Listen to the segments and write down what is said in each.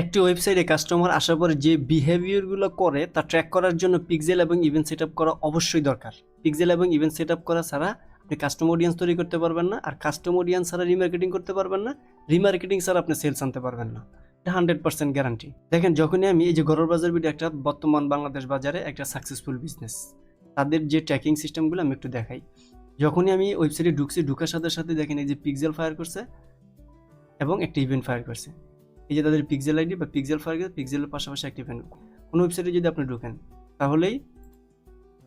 একটি ওয়েবসাইটে কাস্টমার আসার পরে যে বিহেভিয়ারগুলো করে, তা ট্র্যাক করার জন্য পিক্সেল এবং ইভেন্ট সেট করা অবশ্যই দরকার। পিক্সেল এবং ইভেন্ট সেট করা ছাড়া আপনি কাস্টম অডিয়েন্স তৈরি করতে পারবেন না, আর কাস্টম অডিয়েন্স ছাড়া রিমার্কেটিং করতে পারবেন না রিমার্কেটিং ছাড়া আপনি সেলস আনতে পারবেন না। এটা হান্ড্রেড পার্সেন্ট গ্যারান্টি দেখেন, যখনই আমি এই যে ঘরের বাজার ভিডিও একটা বর্তমান বাংলাদেশ বাজারে একটা সাকসেসফুল বিজনেস তাদের যে ট্র্যাকিং সিস্টেমগুলো আমি একটু দেখাই। যখনই আমি ওয়েবসাইটে ঢুকছি, ঢুকার সাথে সাথে দেখেন এই যে পিক্সেল ফায়ার করছে এবং একটা ইভেন্ট ফায়ার করছে। এই যে তাদের পিক্সেল আইডি বা পিক্সেল করছে পিক্সেলের পাশাপাশি একটা ইভেন্ট কোনো ওয়েবসাইটে যদি আপনি ঢুকেন, তাহলেই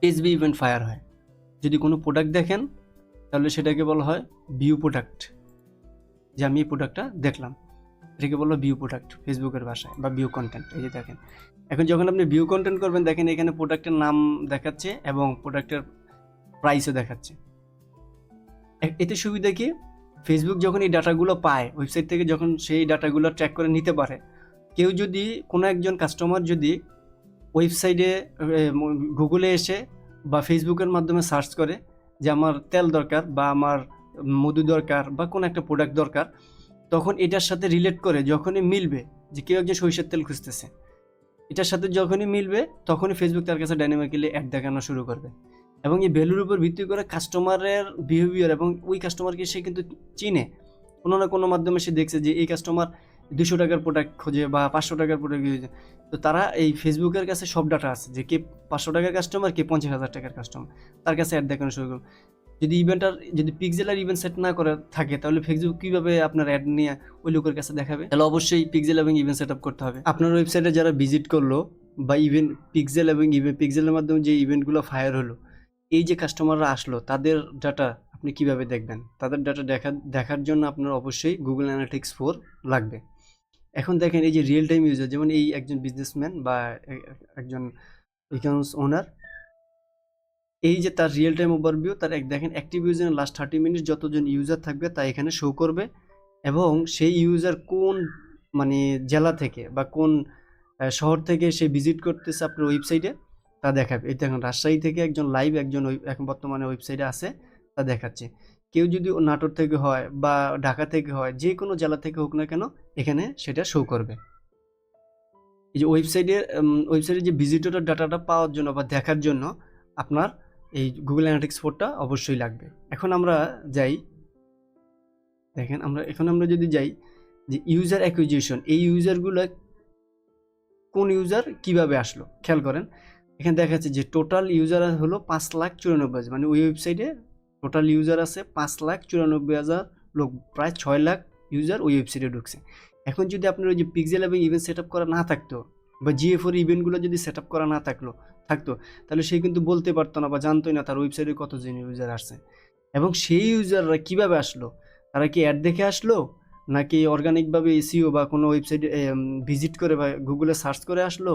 এসবি ইভেন্ট ফায়ার হয়। যদি কোনো প্রোডাক্ট দেখেন, তাহলে সেটাকে বলা হয় ভিউ প্রোডাক্ট যে আমি এই প্রোডাক্টটা দেখলাম, এটাকে বলল ভিউ প্রোডাক্ট ফেসবুকের ভাষায় বা ভিউ কন্টেন্ট এই যে দেখেন। এখন যখন আপনি ভিউ কন্টেন্ট করবেন, দেখেন এখানে প্রোডাক্টের নাম দেখাচ্ছে এবং প্রোডাক্টের প্রাইসও দেখাচ্ছে। এতে সুবিধা কি? ফেসবুক যখন এই ডাটাগুলো পায় ওয়েবসাইট থেকে যখন সেই ডাটাগুলো ট্র্যাক করে নিতে পারে, কেউ যদি কোনো একজন কাস্টমার যদি ওয়েবসাইটে গুগলে এসে বা ফেসবুকের মাধ্যমে সার্চ করে যে আমার তেল দরকার বা আমার মধু দরকার বা কোনো একটা প্রোডাক্ট দরকার, তখন এটার সাথে রিলেট করে যখনই মিলবে যে কেউ একজন সরিষার তেল খুঁজতেছে, এটার সাথে যখনই মিলবে তখনই ফেসবুক তার কাছে ডাইনামিক্যালি অ্যাড দেখানো শুরু করবে। এবং এই ভ্যালুর উপর ভিত্তি করে কাস্টমারের বিহেভিয়ার এবং ওই কাস্টমারকে সে কিন্তু চিনে। কোনো না কোনো মাধ্যমে সে দেখছে যে এই কাস্টমার দুশো টাকার প্রোডাক্ট খোঁজে বা পাঁচশো টাকার প্রোডাক্ট খোঁজে। তো তারা এই ফেসবুকের কাছে সব ডাটা আছে যে কে পাঁচশো টাকার কাস্টমার কে পঞ্চাশ হাজার টাকার কাস্টমার তার কাছে অ্যাড দেখানো শুরু করুন যদি ইভেন্টার যদি পিক্সেল আর ইভেন্ট সেট না করে, থাকে, তাহলে ফেসবুক কীভাবে আপনার অ্যাড নিয়ে ওই লোকের কাছে দেখাবে? তাহলে অবশ্যই পিক্সেল এবং ইভেন্ট সেট আপ করতে হবে। আপনার ওয়েবসাইটে যারা ভিজিট করল বা ইভেন্ট পিকজেল এবং ইভেন্ট পিক্সেলের মাধ্যমে যে ইভেন্টগুলো ফায়ার হলো এই যে কাস্টমাররা আসলো, তাদের ডাটা আপনি কীভাবে দেখবেন? তাদের ডাটা দেখা, দেখার জন্য আপনার অবশ্যই গুগল অ্যানালিটিক্স ফোর লাগবে। এখন দেখেন এই যে রিয়েল টাইম ইউজার যেমন এই একজন বিজনেসম্যান বা একজন ইকনমিক্স ওনার এই যে তার রিয়েল টাইম ওভারভিউ তার এক, দেখেন active user last thirty minute যতজন ইউজার থাকবে তা এখানে শো করবে এবং সেই ইউজার কোন মানে জেলা থেকে বা কোন শহর থেকে সে ভিজিট করতেছে আপনার ওয়েবসাইটে তা দেখাবে। এই দেখেন, রাজশাহী থেকে একজন লাইভ একজন এখন বর্তমানে ওয়েবসাইটে আছে, তা দেখাচ্ছে। কেউ যদি নাটোর থেকে হয় বা ঢাকা থেকে হয়, যে কোনো জেলা থেকে হোক না কেন, এখানে সেটা শো করবে। এই যে ওয়েবসাইটে ওয়েবসাইটে যে ভিজিটরের ডাটাটা পাওয়ার জন্য বা দেখার জন্য আপনার এই গুগল অ্যানালিটিক্স ফোরটা অবশ্যই লাগবে। এখন আমরা যাই, দেখেন, আমরা, এখন আমরা যদি যাই, যে ইউজার অ্যাকুইজিশন এই ইউজারগুলো কোন ইউজার কীভাবে আসলো? খেয়াল করেন এখানে দেখা যাচ্ছে যে টোটাল ইউজার হলো পাঁচ লাখ চুরানব্বই হাজার মানে ওই ওয়েবসাইটে টোটাল ইউজার আছে পাঁচ লাখ চুরানব্বই হাজার লোক, প্রায় ছয় লাখ ইউজার ওই ওয়েবসাইটে ঢুকছে। এখন যদি আপনার ওই যে পিক্সেল এবং ইভেন্ট সেট করা না থাকতো বা জিএফোর ইভেন্টগুলো যদি সেট করা না থাকল, থাকতো, তাহলে সে কিন্তু বলতে পারতো না বা জানতোই না তার ওয়েবসাইটে কতজন ইউজার আসছে। এবং সেই ইউজাররা কীভাবে আসলো? তারা কি অ্যাড দেখে আসলো? নাকি অর্গানিকভাবে এসিও বা কোনো ওয়েবসাইটে ভিজিট করে বা গুগলে সার্চ করে আসলো?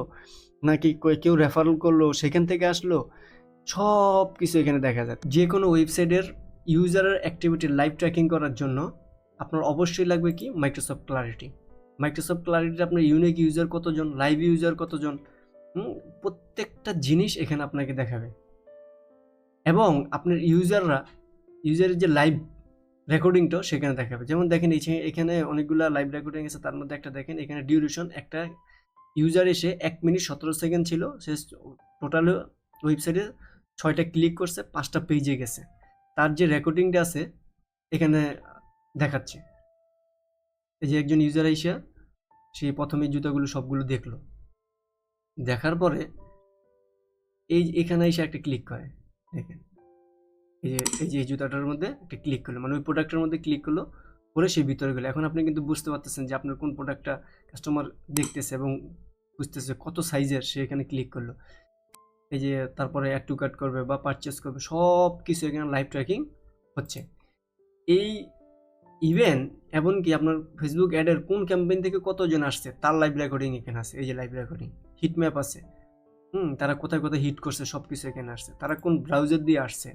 নাকি কেউ রেফারেল করল, সেখান থেকে আসলো সব কিছু এখানে দেখা যায়। যে কোনো ওয়েবসাইটের ইউজারের অ্যাক্টিভিটি লাইভ ট্র্যাকিং করার জন্য আপনার অবশ্যই লাগবে কি? মাইক্রোসফট ক্লারিটি মাইক্রোসফট ক্লারিটি আপনার ইউনিক ইউজার কতজন লাইভ ইউজার কতজন প্রত্যেকটা জিনিস এখানে আপনাকে দেখাবে। এবং আপনার ইউজাররা ইউজারের যে লাইভ রেকর্ডিংটাও সেখানে দেখাবে। যেমন দেখেন এখানে অনেকগুলো লাইভ রেকর্ডিং আছে, তার মধ্যে একটা দেখেন, এখানে ডিউরেশন একটা ইউজার এসে এক মিনিট সতেরো সেকেন্ড ছিল, সে টোটাল ওয়েবসাইটে ছয়টা ক্লিক করছে, পাঁচটা পেজে গেছে। তার যে রেকর্ডিংটা আছে, এখানে দেখাচ্ছে। এই যে একজন ইউজার এসে সে প্রথমে জুতাগুলো সবগুলো দেখল। দেখার পরে এই এখানে এসে একটা ক্লিক করে, দেখেন। এই যে এই যে এই জুতাটার মধ্যে একটা ক্লিক করল মানে ওই প্রোডাক্টের মধ্যে ক্লিক করল করে সেই ভিতরে গেলো। এখন আপনি কিন্তু বুঝতে পারতেছেন যে আপনার কোন প্রোডাক্টটা কাস্টমার দেখতেছে এবং বুঝতেছে কত সাইজের সে এখানে ক্লিক করল। এই যে তারপরে অ্যাড টু কাট করবে বা পারচেস করবে সব কিছু এখানে লাইভ ট্র্যাকিং হচ্ছে। এই ইভেন এমনকি আপনার ফেসবুক অ্যাডের কোন ক্যাম্পেইন থেকে কতজন আসছে, তার লাইভ রেকর্ডিং এখানে আছে। এই যে লাইভ রেকর্ডিং হিট ম্যাপ আছে। হুম, তারা কোথায় কোথায় হিট করছে সব কিছু এখানে আসছে। তারা কোন ব্রাউজার দিয়ে আসছে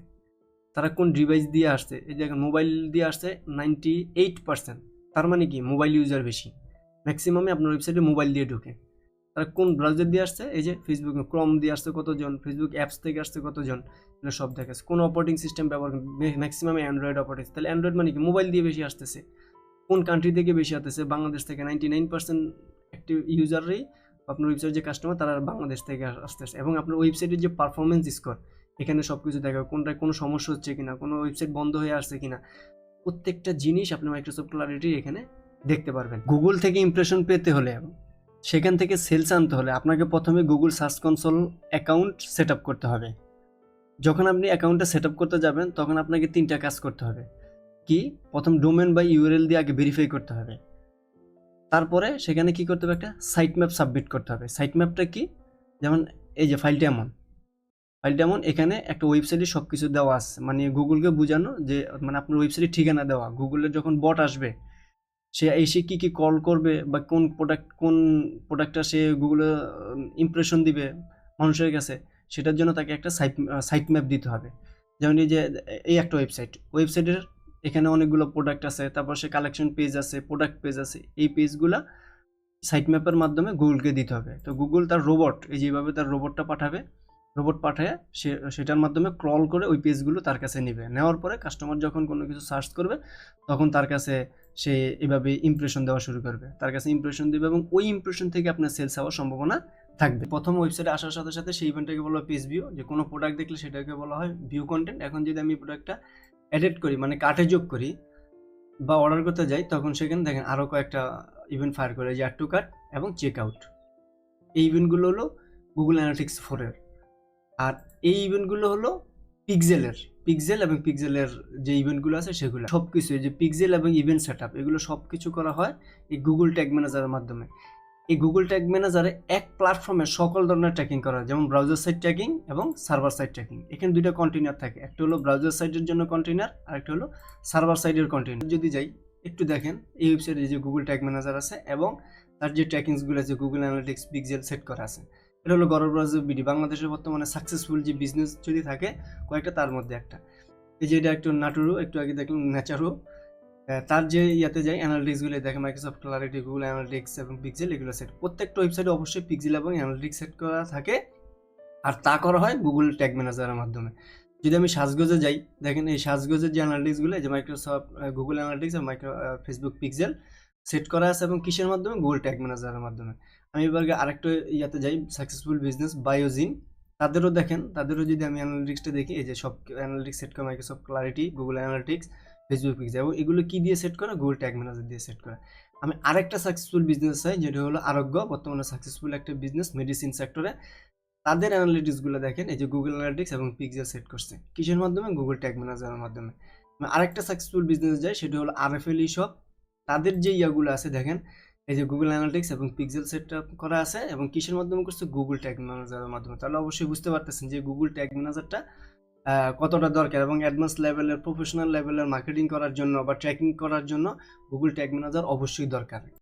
তারা কোন ডিভাইস দিয়ে আসছে? এই যে মোবাইল দিয়ে আসছে নাইনটি এইট পার্সেন্ট তার মানে কি? মোবাইল ইউজার বেশি। ম্যাক্সিমামে আপনার ওয়েবসাইটে মোবাইল দিয়ে ঢুকে। তারা কোন ব্রাউজার দিয়ে আসছে? এই যে ফেসবুক ক্রম দিয়ে আসছে কতজন? ফেসবুক অ্যাপস থেকে আসছে কতজন? এগুলো সব দেখাচ্ছে। কোন অপারেটিং সিস্টেম ব্যবহার ম্যাক্সিমাম অ্যান্ড্রয়েড অপারেটিং তাহলে অ্যান্ড্রয়েড মানে কি? মোবাইল দিয়ে বেশি আসতেছে। কোন কান্ট্রি থেকে বেশি আসতেছে? বাংলাদেশ থেকে নাইনটি নাইন পার্সেন্ট একটি ইউজারই আপনার ওয়েবসাইট যে কাস্টমার তারা বাংলাদেশ থেকে আসতেছে। এবং আপনার ওয়েবসাইটের যে পারফরমেন্স স্কোর এখানে সব কিছু দেখা, কোনটায় কোনো সমস্যা হচ্ছে কিনা, কোনো ওয়েবসাইট বন্ধ হয়ে আসছে কিনা, প্রত্যেকটা জিনিস আপনি মাইক্রোসফট ক্লারিটি এখানে দেখতে পারবেন। গুগল থেকে ইমপ্রেশন পেতে হলে সেখান থেকে সেলস আনতে হলে আপনাকে প্রথমে Google search console account set করতে হবে। যখন আপনি অ্যাকাউন্টটা সেট করতে যাবেন, তখন আপনাকে তিনটা কাজ করতে হবে। কি? প্রথম ডোমেন বা ইউআরএল দিয়ে আগে ভেরিফাই করতে হবে। তারপরে সেখানে কি করতে হবে? একটা সাইট ম্যাপ সাবমিট করতে হবে। সাইট ম্যাপটা কি? যেমন এই যে ফাইলটা এমন। ফাইলটা যেমন এখানে একটা ওয়েবসাইটে সব কিছু দেওয়া আছে। মানে গুগলকে বোঝানো যে মানে আপনার ওয়েবসাইটের ঠিকানা দেওয়া। গুগলের যখন বট আসবে, সে এসে কি কি কল করবে বা কোন প্রোডাক্ট কোন প্রোডাক্টটা সে গুগলে ইমপ্রেশন দিবে মানুষের কাছে, সেটার জন্য তাকে একটা সাইট সাইট ম্যাপ দিতে হবে। যেমন এই যে, এই একটা ওয়েবসাইট ওয়েবসাইটের এখানে অনেকগুলো প্রোডাক্ট আছে, তারপর সে কালেকশন পেজ আছে প্রোডাক্ট পেজ আছে। এই পেজগুলা সাইট ম্যাপের মাধ্যমে গুগলকে দিতে হবে। তো গুগল তার রোবট এই যেভাবে তার রোবটটা পাঠাবে রোবট পাঠায়, সে, সেটার মাধ্যমে ক্রল করে ওই পেজগুলো তার কাছে নেবে। নেওয়ার পরে কাস্টমার যখন কোনো কিছু সার্চ করবে, তখন তার কাছে সে এভাবে ইমপ্রেশন দেওয়া শুরু করবে। তার কাছে ইমপ্রেশন দেবে এবং ওই ইমপ্রেশন থেকে আপনার সেলস হওয়ার সম্ভাবনা থাকবে। প্রথম ওয়েবসাইটে আসার সাথে সাথে সেই ইভেন্টটাকে বলা হয় পেজ ভিউ যে কোনো প্রোডাক্ট দেখলে সেটাকে বলা হয় ভিউ কন্টেন্ট এখন যদি আমি প্রোডাক্টটা এডিট করি মানে কাটে যোগ করি বা অর্ডার করতে যাই, তখন সেখানে দেখেন আরও কয়েকটা ইভেন্ট ফায়ার করে, যে অ্যাড টু কাট এবং চেক আউট এই ইভেন্টগুলো হলো গুগল অ্যানালিটিক্স ফোরের আর এই ইভেন্টগুলো হলো পিক্সেলের পিক্সেল এবং পিক্সেলের যে ইভেন্টগুলো আছে সেগুলো। সব কিছু যে পিক্সেল এবং ইভেন্ট সেট এগুলো সব কিছু করা হয় এই গুগল ট্যাগ ম্যানেজারের মাধ্যমে। এই গুগল ট্যাগ ম্যানেজারে এক প্ল্যাটফর্মে সকল ধরনের ট্র্যাকিং করা যেমন ব্রাউজার সাইড ট্র্যাকিং এবং সার্ভার সাইড ট্র্যাকিং এখানে দুইটা কন্টেনার থাকে, একটা হলো ব্রাউজার সাইডের জন্য কন্টেনার আর একটা হলো সার্ভার সাইডের কন্টেনার যদি যাই, একটু দেখেন, এই ওয়েবসাইটে যে গুগল ট্যাগ ম্যানেজার আছে এবং তার যে ট্র্যাকিংসগুলো আছে গুগল অ্যানালিটিক্স পিক্সেল সেট করা আছে। এটা হলো ব্রাউজার বিডি বাংলাদেশের বর্তমানে সাকসেসফুল যে বিজনেস যদি থাকে, কয়েকটা তার মধ্যে একটা। এই যে এটা একটু নাটুরু, একটু আগে দেখলাম ন্যাচারু তার যে ইয়াতে যায় অ্যানালিটিক্সগুলো দেখে মাইক্রোসফট ক্লারিটি গুগল অ্যানালিটিক্স এবং পিক্সেল এগুলো সেট প্রত্যেকটা ওয়েবসাইটে অবশ্যই পিক্সেল এবং অ্যানালিটিক্স সেট করা থাকে। আর তা করা হয় গুগল ট্যাগ ম্যানেজারের মাধ্যমে। যদি আমি সাজগোজে যাই, দেখেন এই সাজগোজের যে অ্যানালিটিক্সগুলো যে মাইক্রোসফট গুগল অ্যানালিটিক্স এবং মাইক্রো ফেসবুক পিক্সেল সেট করা আছে এবং কিসের মাধ্যমে? গুগল ট্যাগ ম্যানেজারের মাধ্যমে। আমি এবার আরেকটা ইয়াতে যাই সাকসেসফুল বিজনেস বায়োজিন তাদেরও দেখেন, তাদেরও যদি আমি অ্যানালিটিক্সটা দেখি, এই যে সব অ্যানালিটিক্স সেট করে Microsoft clarity Google analytics Facebook pixel এবং এগুলো কী দিয়ে সেট করা? গুগল ট্যাগ ম্যানেজার দিয়ে সেট করা। আমি আরেকটা সাকসেসফুল বিজনেস চাই, যেটা হলো আরোগ্য, বর্তমানে সাকসেসফুল একটা বিজনেস মেডিসিন সেক্টরে তাদের অ্যানালিটিক্সগুলো দেখেন, এই যে গুগল অ্যানালিটিক্স এবং পিক্সেল সেট করছে। কিসের মাধ্যমে? গুগল ট্যাগ ম্যানেজারের মাধ্যমে। আমি আরেকটা সাকসেসফুল বিজনেস যাই, সেটা হলো আর এফ এল শপ তাদের যে ইয়াগুলো আছে, দেখেন, এই যে গুগল অ্যানালিটিক্স এবং পিক্সেল সেট করা আছে এবং কিসের মাধ্যমে করছে? গুগল ট্যাগ ম্যানেজারের মাধ্যমে। তাহলে অবশ্যই বুঝতে পারতেছেন যে গুগল ট্যাগ ম্যানেজারটা কতটা দরকার এবং অ্যাডভান্স লেভেলের প্রফেশনাল লেভেলের মার্কেটিং করার জন্য বা ট্র্যাকিং করার জন্য গুগল ট্যাগ ম্যানেজার অবশ্যই দরকার।